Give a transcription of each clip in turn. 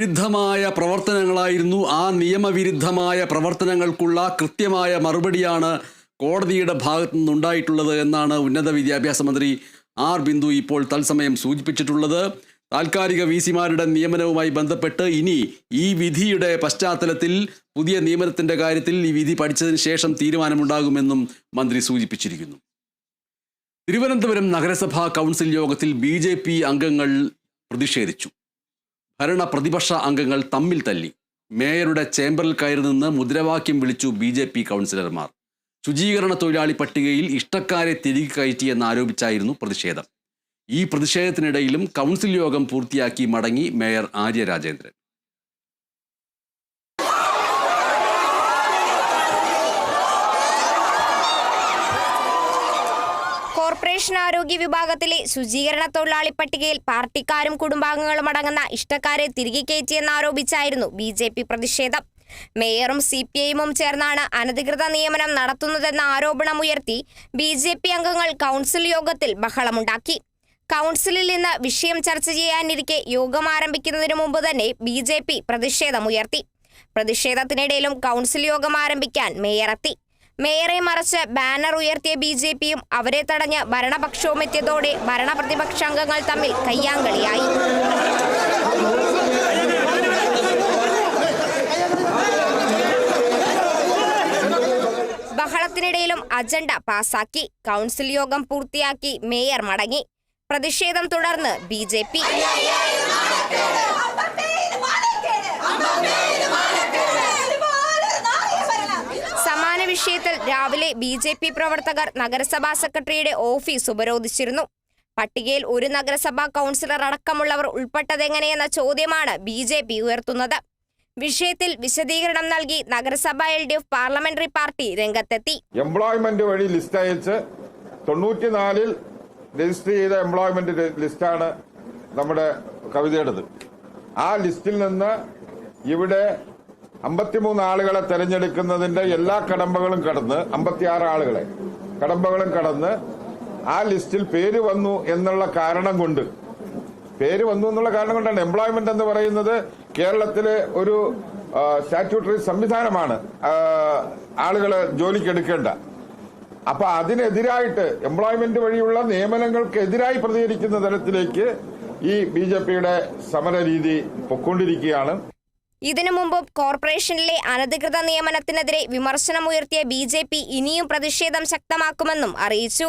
വിരുദ്ധമായ പ്രവർത്തനങ്ങളായിരുന്നു. ആ നിയമവിരുദ്ധമായ പ്രവർത്തനങ്ങൾക്കുള്ള കൃത്യമായ മറുപടിയാണ് കോടതിയുടെ ഭാഗത്തു നിന്നുണ്ടായിട്ടുള്ളത് എന്നാണ് ഉന്നത വിദ്യാഭ്യാസ മന്ത്രി ആർ ബിന്ദു ഇപ്പോൾ തത്സമയം സൂചിപ്പിച്ചിട്ടുള്ളത്. താൽക്കാലിക വി സിമാരുടെ നിയമനവുമായി ബന്ധപ്പെട്ട് ഇനി ഈ വിധിയുടെ പശ്ചാത്തലത്തിൽ പുതിയ നിയമനത്തിന്റെ കാര്യത്തിൽ ഈ വിധി പഠിച്ചതിന് ശേഷം തീരുമാനമുണ്ടാകുമെന്നും മന്ത്രി സൂചിപ്പിച്ചിരിക്കുന്നു. തിരുവനന്തപുരം നഗരസഭാ കൗൺസിൽ യോഗത്തിൽ ബി അംഗങ്ങൾ പ്രതിഷേധിച്ചു. ഭരണ പ്രതിപക്ഷ അംഗങ്ങൾ തമ്മിൽ തല്ലി. മേയറുടെ ചേംബറിൽ കയറി നിന്ന് മുദ്രാവാക്യം വിളിച്ചു ബി ജെ പി കൗൺസിലർമാർ. ശുചീകരണ തൊഴിലാളി പട്ടികയിൽ ഇഷ്ടക്കാരെ തിരികെ കയറ്റിയെന്നാരോപിച്ചായിരുന്നു പ്രതിഷേധം. ഈ പ്രതിഷേധത്തിനിടയിലും കൗൺസിൽ യോഗം പൂർത്തിയാക്കി മടങ്ങി മേയർ ആര്യ രാജേന്ദ്രൻ. കോർപ്പറേഷൻ വിഭാഗത്തിലെ ശുചീകരണ തൊഴിലാളി പട്ടികയിൽ പാർട്ടിക്കാരും കുടുംബാംഗങ്ങളും അടങ്ങുന്ന ഇഷ്ടക്കാരെ തിരികെ കയറ്റിയെന്നാരോപിച്ചായിരുന്നു ബി ജെ പി പ്രതിഷേധം. മേയറും സി പി ഐഎമ്മും ചേർന്നാണ് അനധികൃത നിയമനം നടത്തുന്നതെന്ന ആരോപണമുയർത്തി ബി ജെ പി അംഗങ്ങൾ കൗൺസിൽ യോഗത്തിൽ ബഹളമുണ്ടാക്കി. കൗൺസിലിൽ നിന്ന് വിഷയം ചർച്ച ചെയ്യാനിരിക്കെ യോഗം ആരംഭിക്കുന്നതിന് മുമ്പ് തന്നെ ബി ജെ പി പ്രതിഷേധമുയർത്തി. പ്രതിഷേധത്തിനിടയിലും കൗൺസിൽ യോഗം ആരംഭിക്കാൻ മേയർ എത്തി മേയറെ മറച്ച് ബാനർ ഉയർത്തിയ ബി ജെ പിയും അവരെ തടഞ്ഞ് ഭരണപക്ഷവും എത്തിയതോടെ ഭരണപ്രതിപക്ഷാംഗങ്ങൾ തമ്മിൽ കയ്യാങ്കളിയായി. ബഹളത്തിനിടയിലും അജണ്ട പാസാക്കി. കൗൺസിൽ യോഗം പൂർത്തിയാക്കി മേയർ മടങ്ങി. പ്രതിഷേധം തുടർന്ന് ബി ജെ പി. വിഷയത്തിൽ രാവിലെ ബി ജെ പി പ്രവർത്തകർ നഗരസഭാ സെക്രട്ടറിയുടെ ഓഫീസ് ഉപരോധിച്ചിരുന്നു. പട്ടികയിൽ ഒരു നഗരസഭാ കൗൺസിലർ അടക്കമുള്ളവർ ഉൾപ്പെട്ടതെങ്ങനെയെന്ന ചോദ്യമാണ് ബി ജെ പി ഉയർത്തുന്നത്. വിഷയത്തിൽ വിശദീകരണം നൽകി നഗരസഭ L D F parliamentary party രംഗത്തെത്തി. എംപ്ലോയ്മെന്റ് വഴി ലിസ്റ്റ് അയച്ച് തൊണ്ണൂറ്റിനാലിൽ രജിസ്റ്റർ ചെയ്ത എംപ്ലോയ്മെന്റ് ലിസ്റ്റാണ് നമ്മുടെ കവിതയുടേത്. ആ ലിസ്റ്റിൽ നിന്ന് ഇവിടെ അമ്പത്തിമൂന്ന് ആളുകളെ തെരഞ്ഞെടുക്കുന്നതിന്റെ എല്ലാ കടമ്പകളും കടന്ന് അമ്പത്തിയാറ് ആളുകളെ കടമ്പകളും കടന്ന് ആ ലിസ്റ്റിൽ പേര് വന്നു എന്നുള്ള കാരണം കൊണ്ട് പേര് വന്നു എന്നുള്ള കാരണം കൊണ്ടാണ് എംപ്ലോയ്മെന്റ് എന്ന് പറയുന്നത് കേരളത്തിലെ ഒരു സ്റ്റാറ്റ്യൂട്ടറി സംവിധാനമാണ് ആളുകളെ ജോലിക്ക് എടുക്കേണ്ട. അപ്പൊ അതിനെതിരായിട്ട് എംപ്ലോയ്മെന്റ് വഴിയുള്ള നിയമനങ്ങൾക്കെതിരായി പ്രതികരിക്കുന്ന തരത്തിലേക്ക് ഈ ബി ജെ പിയുടെ സമര രീതി പൊക്കൊണ്ടിരിക്കുകയാണ് ഇതിനു മുമ്പും കോർപ്പറേഷനിലെ അനധികൃത നിയമനത്തിനെതിരെ വിമർശനമുയർത്തിയ ബി ജെ പി ഇനിയും പ്രതിഷേധം ശക്തമാക്കുമെന്നും അറിയിച്ചു.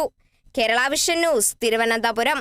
Kerala vision news Thiruvananthapuram.